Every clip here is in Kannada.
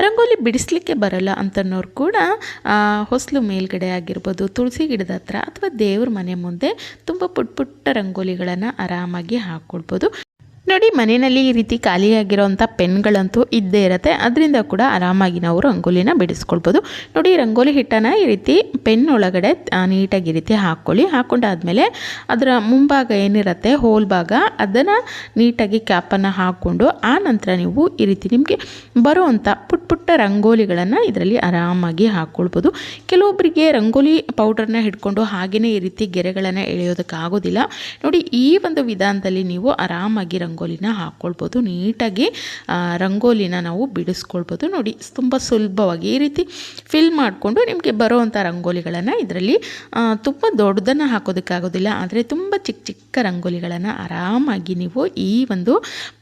ರಂಗೋಲಿ ಬಿಡಿಸ್ಲಿಕ್ಕೆ ಬರಲ್ಲ ಅಂತನ್ನೋರು ಕೂಡ ಹೊಸಲು ಮೇಲ್ಗಡೆ ಆಗಿರ್ಬೋದು, ತುಳಸಿ ಗಿಡದ ಹತ್ರ ಅಥವಾ ದೇವ್ರ ಮನೆ ಮುಂದೆ ತುಂಬ ಪುಟ್ಟ ಪುಟ್ಟ ರಂಗೋಲಿಗಳನ್ನು ಆರಾಮಾಗಿ ಹಾಕ್ಕೊಳ್ಬೋದು ನೋಡಿ, ಮನೆಯಲ್ಲಿ ಈ ರೀತಿ ಖಾಲಿಯಾಗಿರೋವಂಥ ಪೆನ್ಗಳಂತೂ ಇದ್ದೇ ಇರುತ್ತೆ. ಅದರಿಂದ ಕೂಡ ಆರಾಮಾಗಿ ನಾವು ರಂಗೋಲಿನ ಬಿಡಿಸ್ಕೊಳ್ಬೋದು. ನೋಡಿ, ರಂಗೋಲಿ ಹಿಟ್ಟನ್ನು ಈ ರೀತಿ ಪೆನ್ ಒಳಗಡೆ ನೀಟಾಗಿ ಈ ರೀತಿ ಹಾಕ್ಕೊಳ್ಳಿ. ಹಾಕ್ಕೊಂಡಾದಮೇಲೆ ಅದರ ಮುಂಭಾಗ ಏನಿರುತ್ತೆ, ಹೋಲ್ ಭಾಗ, ಅದನ್ನು ನೀಟಾಗಿ ಕ್ಯಾಪನ್ನು ಹಾಕ್ಕೊಂಡು ಆ ನಂತರ ನೀವು ಈ ರೀತಿ ನಿಮಗೆ ಬರುವಂಥ ಪುಟ್ ಪುಟ್ಟ ರಂಗೋಲಿಗಳನ್ನು ಇದರಲ್ಲಿ ಆರಾಮಾಗಿ ಹಾಕ್ಕೊಳ್ಬೋದು. ಕೆಲವೊಬ್ಬರಿಗೆ ರಂಗೋಲಿ ಪೌಡರ್ನ ಹಿಡ್ಕೊಂಡು ಹಾಗೆಯೇ ಈ ರೀತಿ ಗೆರೆಗಳನ್ನು ಎಳೆಯೋದಕ್ಕಾಗೋದಿಲ್ಲ. ನೋಡಿ, ಈ ಒಂದು ವಿಧಾನದಲ್ಲಿ ನೀವು ಆರಾಮಾಗಿ ರಂಗೋಲಿನ ಹಾಕ್ಕೊಳ್ಬೋದು ನೀಟಾಗಿ ರಂಗೋಲಿನ ನಾವು ಬಿಡಿಸ್ಕೊಳ್ಬೋದು ನೋಡಿ. ತುಂಬ ಸುಲಭವಾಗಿ ಈ ರೀತಿ ಫಿಲ್ ಮಾಡಿಕೊಂಡು ನಿಮಗೆ ಬರೋವಂಥ ರಂಗೋಲಿಗಳನ್ನು ಇದರಲ್ಲಿ ತುಂಬ ದೊಡ್ಡದನ್ನು ಹಾಕೋದಕ್ಕಾಗೋದಿಲ್ಲ. ಆದರೆ ತುಂಬ ಚಿಕ್ಕ ಚಿಕ್ಕ ರಂಗೋಲಿಗಳನ್ನು ಆರಾಮಾಗಿ ನೀವು ಈ ಒಂದು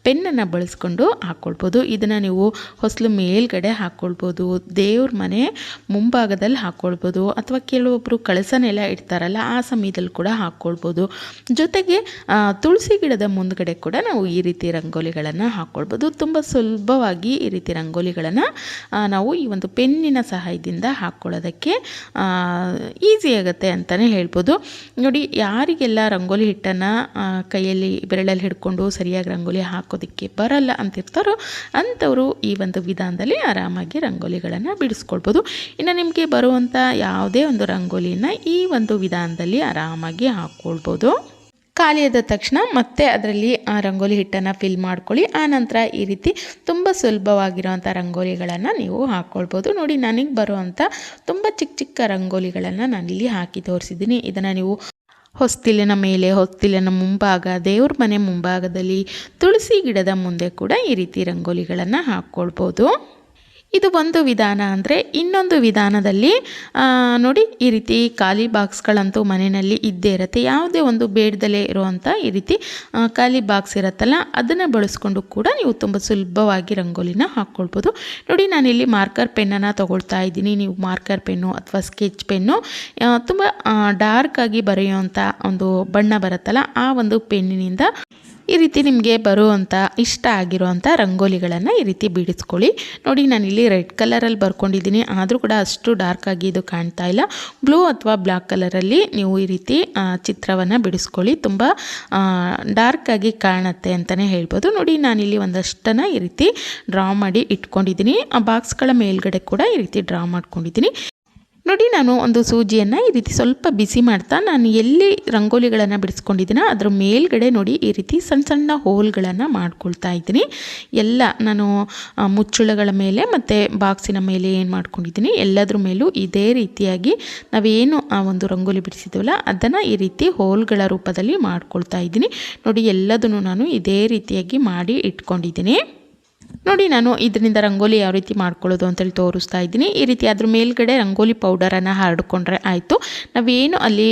ಪೆನ್ನನ್ನು ಬಳಸ್ಕೊಂಡು ಹಾಕ್ಕೊಳ್ಬೋದು ಇದನ್ನು ನೀವು ಹೊಸಲು ಮೇಲ್ಗಡೆ ಹಾಕ್ಕೊಳ್ಬೋದು ದೇವ್ರ ಮನೆ ಮುಂಭಾಗದಲ್ಲಿ ಹಾಕ್ಕೊಳ್ಬೋದು ಅಥವಾ ಕೆಲವೊಬ್ಬರು ಕಳಸನೆಲ್ಲ ಇಡ್ತಾರಲ್ಲ, ಆ ಸಮಯದಲ್ಲಿ ಕೂಡ ಹಾಕ್ಕೊಳ್ಬೋದು ಜೊತೆಗೆ ತುಳಸಿ ಗಿಡದ ಮುಂದ್ಗಡೆ ಕೂಡ ನಾವು ಈ ರೀತಿ ರಂಗೋಲಿಗಳನ್ನು ಹಾಕ್ಕೊಳ್ಬೋದು ತುಂಬ ಸುಲಭವಾಗಿ ಈ ರೀತಿ ರಂಗೋಲಿಗಳನ್ನು ನಾವು ಈ ಒಂದು ಪೆನ್ನಿನ ಸಹಾಯದಿಂದ ಹಾಕ್ಕೊಳ್ಳೋದಕ್ಕೆ ಈಸಿ ಆಗುತ್ತೆ ಅಂತಲೇ ಹೇಳ್ಬೋದು. ನೋಡಿ, ಯಾರಿಗೆಲ್ಲ ರಂಗೋಲಿ ಹಿಟ್ಟನ್ನು ಕೈಯಲ್ಲಿ ಬೆರಳಲ್ಲಿ ಹಿಡ್ಕೊಂಡು ಸರಿಯಾಗಿ ರಂಗೋಲಿ ಹಾಕೋದಕ್ಕೆ ಬರಲ್ಲ ಅಂತಿರ್ತಾರೋ ಅಂಥವರು ಈ ಒಂದು ವಿಧಾನದಲ್ಲಿ ಆರಾಮಾಗಿ ರಂಗೋಲಿಗಳನ್ನು ಬಿಡಿಸ್ಕೊಳ್ಬೋದು. ಇನ್ನು ನಿಮಗೆ ಬರುವಂಥ ಯಾವುದೇ ಒಂದು ರಂಗೋಲಿನ ಈ ಒಂದು ವಿಧಾನದಲ್ಲಿ ಆರಾಮಾಗಿ ಹಾಕ್ಕೊಳ್ಬೋದು ಖಾಲಿಯಾದ ತಕ್ಷಣ ಮತ್ತೆ ಅದರಲ್ಲಿ ಆ ರಂಗೋಲಿ ಹಿಟ್ಟನ್ನು ಫಿಲ್ ಮಾಡ್ಕೊಳ್ಳಿ. ಆನಂತರ ನಂತರ ಈ ರೀತಿ ತುಂಬ ಸುಲಭವಾಗಿರುವಂಥ ರಂಗೋಲಿಗಳನ್ನು ನೀವು ಹಾಕ್ಕೊಳ್ಬೋದು ನೋಡಿ, ನನಗೆ ಬರುವಂಥ ತುಂಬ ಚಿಕ್ಕ ಚಿಕ್ಕ ರಂಗೋಲಿಗಳನ್ನು ನಾನಿಲ್ಲಿ ಹಾಕಿ ತೋರಿಸಿದ್ದೀನಿ. ಇದನ್ನು ನೀವು ಹೊಸ್ತಿಲಿನ ಮೇಲೆ, ಹೊಸ್ತಿಲಿನ ಮುಂಭಾಗ, ದೇವ್ರ ಮನೆ ಮುಂಭಾಗದಲ್ಲಿ ತುಳಸಿ ಗಿಡದ ಮುಂದೆ ಕೂಡ ಈ ರೀತಿ ರಂಗೋಲಿಗಳನ್ನು ಹಾಕ್ಕೊಳ್ಬೋದು ಇದು ಒಂದು ವಿಧಾನ ಅಂದರೆ ಇನ್ನೊಂದು ವಿಧಾನದಲ್ಲಿ ನೋಡಿ ಈ ರೀತಿ ಖಾಲಿ ಬಾಕ್ಸ್ಗಳಂತೂ ಮನೆಯಲ್ಲಿ ಇದ್ದೇ ಇರುತ್ತೆ. ಯಾವುದೇ ಒಂದು ಬೇಡದಲ್ಲೇ ಇರುವಂಥ ಈ ರೀತಿ ಖಾಲಿ ಬಾಕ್ಸ್ ಇರುತ್ತಲ್ಲ, ಅದನ್ನು ಬಳಸ್ಕೊಂಡು ಕೂಡ ನೀವು ತುಂಬ ಸುಲಭವಾಗಿ ರಂಗೋಲಿನ ಹಾಕ್ಕೊಳ್ಬೋದು ನೋಡಿ ನಾನಿಲ್ಲಿ ಮಾರ್ಕರ್ ಪೆನ್ನನ್ನು ತೊಗೊಳ್ತಾ ಇದ್ದೀನಿ. ನೀವು ಮಾರ್ಕರ್ ಪೆನ್ನು ಅಥವಾ ಸ್ಕೆಚ್ ಪೆನ್ನು ತುಂಬ ಡಾರ್ಕಾಗಿ ಬರೆಯುವಂಥ ಒಂದು ಬಣ್ಣ ಬರುತ್ತಲ್ಲ, ಆ ಒಂದು ಪೆನ್ನಿನಿಂದ ಈ ರೀತಿ ನಿಮಗೆ ಬರುವಂಥ ಇಷ್ಟ ಆಗಿರುವಂಥ ರಂಗೋಲಿಗಳನ್ನು ಈ ರೀತಿ ಬಿಡಿಸ್ಕೊಳ್ಳಿ. ನೋಡಿ ನಾನಿಲ್ಲಿ ರೆಡ್ ಕಲರಲ್ಲಿ ಬರ್ಕೊಂಡಿದ್ದೀನಿ. ಆದರೂ ಕೂಡ ಅಷ್ಟು ಡಾರ್ಕ್ ಆಗಿ ಇದು ಕಾಣ್ತಾ ಇಲ್ಲ. ಬ್ಲೂ ಅಥವಾ ಬ್ಲ್ಯಾಕ್ ಕಲರಲ್ಲಿ ನೀವು ಈ ರೀತಿ ಚಿತ್ರವನ್ನು ಬಿಡಿಸ್ಕೊಳ್ಳಿ. ತುಂಬ ಡಾರ್ಕ್ ಆಗಿ ಕಾಣುತ್ತೆ ಅಂತಲೇ ಹೇಳ್ಬೋದು. ನೋಡಿ ನಾನಿಲ್ಲಿ ಒಂದಷ್ಟನ್ನು ಈ ರೀತಿ ಡ್ರಾ ಮಾಡಿ ಇಟ್ಕೊಂಡಿದ್ದೀನಿ. ಆ ಬಾಕ್ಸ್ಗಳ ಮೇಲ್ಗಡೆ ಕೂಡ ಈ ರೀತಿ ಡ್ರಾ ಮಾಡ್ಕೊಂಡಿದ್ದೀನಿ. ನೋಡಿ ನಾನು ಒಂದು ಸೂಜಿಯನ್ನು ಈ ರೀತಿ ಸ್ವಲ್ಪ ಬಿಸಿ ಮಾಡ್ತಾ ನಾನು ಎಲ್ಲಿ ರಂಗೋಲಿಗಳನ್ನು ಬಿಡಿಸ್ಕೊಂಡಿದ್ದೀನೋ ಅದ್ರ ಮೇಲ್ಗಡೆ ನೋಡಿ ಈ ರೀತಿ ಸಣ್ಣ ಸಣ್ಣ ಹೋಲ್ಗಳನ್ನು ಮಾಡ್ಕೊಳ್ತಾ ಇದ್ದೀನಿ. ಎಲ್ಲ ನಾನು ಮುಚ್ಚುಳಗಳ ಮೇಲೆ ಮತ್ತು ಬಾಕ್ಸಿನ ಮೇಲೆ ಏನು ಮಾಡ್ಕೊಂಡಿದ್ದೀನಿ, ಎಲ್ಲದ್ರ ಮೇಲೂ ಇದೇ ರೀತಿಯಾಗಿ ನಾವೇನು, ಆ, ಒಂದು ರಂಗೋಲಿ ಬಿಡಿಸಿದ್ದೀವಲ್ಲ ಅದನ್ನು ಈ ರೀತಿ ಹೋಲ್ಗಳ ರೂಪದಲ್ಲಿ ಮಾಡ್ಕೊಳ್ತಾ ಇದ್ದೀನಿ. ನೋಡಿ ಎಲ್ಲದನ್ನು ನಾನು ಇದೇ ರೀತಿಯಾಗಿ ಮಾಡಿ ಇಟ್ಕೊಂಡಿದ್ದೀನಿ. ನೋಡಿ, ನಾನು ಇದರಿಂದ ರಂಗೋಲಿ ಯಾವ ರೀತಿ ಮಾಡ್ಕೊಳ್ಳೋದು ಅಂತೇಳಿ ತೋರಿಸ್ತಾ ಇದ್ದೀನಿ. ಈ ರೀತಿ ಅದ್ರ ಮೇಲ್ಗಡೆ ರಂಗೋಲಿ ಪೌಡರನ್ನು ಹರಡ್ಕೊಂಡ್ರೆ ಆಯಿತು. ನಾವೇನು ಅಲ್ಲಿ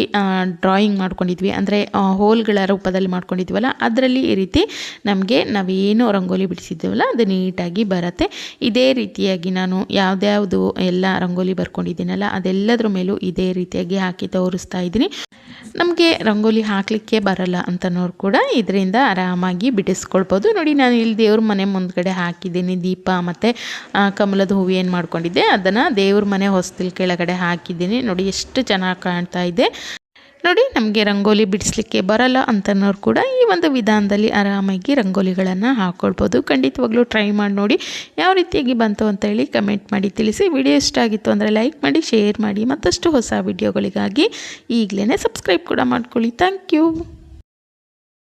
ಡ್ರಾಯಿಂಗ್ ಮಾಡ್ಕೊಂಡಿದ್ವಿ, ಅಂದರೆ ಹೋಲ್ಗಳ ರೂಪದಲ್ಲಿ ಮಾಡ್ಕೊಂಡಿದ್ವಲ್ಲ, ಅದರಲ್ಲಿ ಈ ರೀತಿ ನಮಗೆ ನಾವೇನು ರಂಗೋಲಿ ಬಿಡಿಸಿದ್ದೀವಲ್ಲ, ಅದು ನೀಟಾಗಿ ಬರುತ್ತೆ. ಇದೇ ರೀತಿಯಾಗಿ ನಾನು ಯಾವುದ್ಯಾವುದು ಎಲ್ಲ ರಂಗೋಲಿ ಬರ್ಕೊಂಡಿದ್ದೀನಲ್ಲ, ಅದೆಲ್ಲದ್ರ ಮೇಲೂ ಇದೇ ರೀತಿಯಾಗಿ ಹಾಕಿ ತೋರಿಸ್ತಾ ಇದ್ದೀನಿ. ನಮಗೆ ರಂಗೋಲಿ ಹಾಕಲಿಕ್ಕೆ ಬರಲ್ಲ ಅಂತನೋರು ಕೂಡ ಇದರಿಂದ ಆರಾಮಾಗಿ ಬಿಡಿಸ್ಕೊಳ್ಬೋದು. ನೋಡಿ, ನಾನು ಇಲ್ಲಿ ದೇವ್ರ ಮನೆ ಮುಂದ್ಗಡೆ ಹಾಕಿದ್ದೀನಿ. ದೀಪ ಮತ್ತು ಕಮಲದ ಹೂವು ಏನು ಮಾಡ್ಕೊಂಡಿದ್ದೆ, ಅದನ್ನು ದೇವ್ರ ಮನೆ ಹೊಸ್ತಿಲ್ ಕೆಳಗಡೆ ಹಾಕಿದ್ದೀನಿ. ನೋಡಿ, ಎಷ್ಟು ಚೆನ್ನಾಗಿ ಕಾಣ್ತಾ ಇದೆ. ನೋಡಿ, ನಮಗೆ ರಂಗೋಲಿ ಬಿಡಿಸ್ಲಿಕ್ಕೆ ಬರಲ್ಲ ಅಂತನೋರು ಕೂಡ ಈ ಒಂದು ವಿಧಾನದಲ್ಲಿ ಆರಾಮಾಗಿ ರಂಗೋಲಿಗಳನ್ನು ಹಾಕ್ಕೊಳ್ಬೋದು ಖಂಡಿತವಾಗ್ಲೂ ಟ್ರೈ ಮಾಡಿ ನೋಡಿ, ಯಾವ ರೀತಿಯಾಗಿ ಬಂತು ಅಂತ ಹೇಳಿ ಕಮೆಂಟ್ ಮಾಡಿ ತಿಳಿಸಿ. ವಿಡಿಯೋ ಇಷ್ಟ ಆಗಿತ್ತು ಅಂದರೆ ಲೈಕ್ ಮಾಡಿ ಶೇರ್ ಮಾಡಿ, ಮತ್ತಷ್ಟು ಹೊಸ ವಿಡಿಯೋಗಳಿಗಾಗಿ ಈಗಲೇ ಸಬ್ಸ್ಕ್ರೈಬ್ ಕೂಡ ಮಾಡ್ಕೊಳ್ಳಿ. Thank you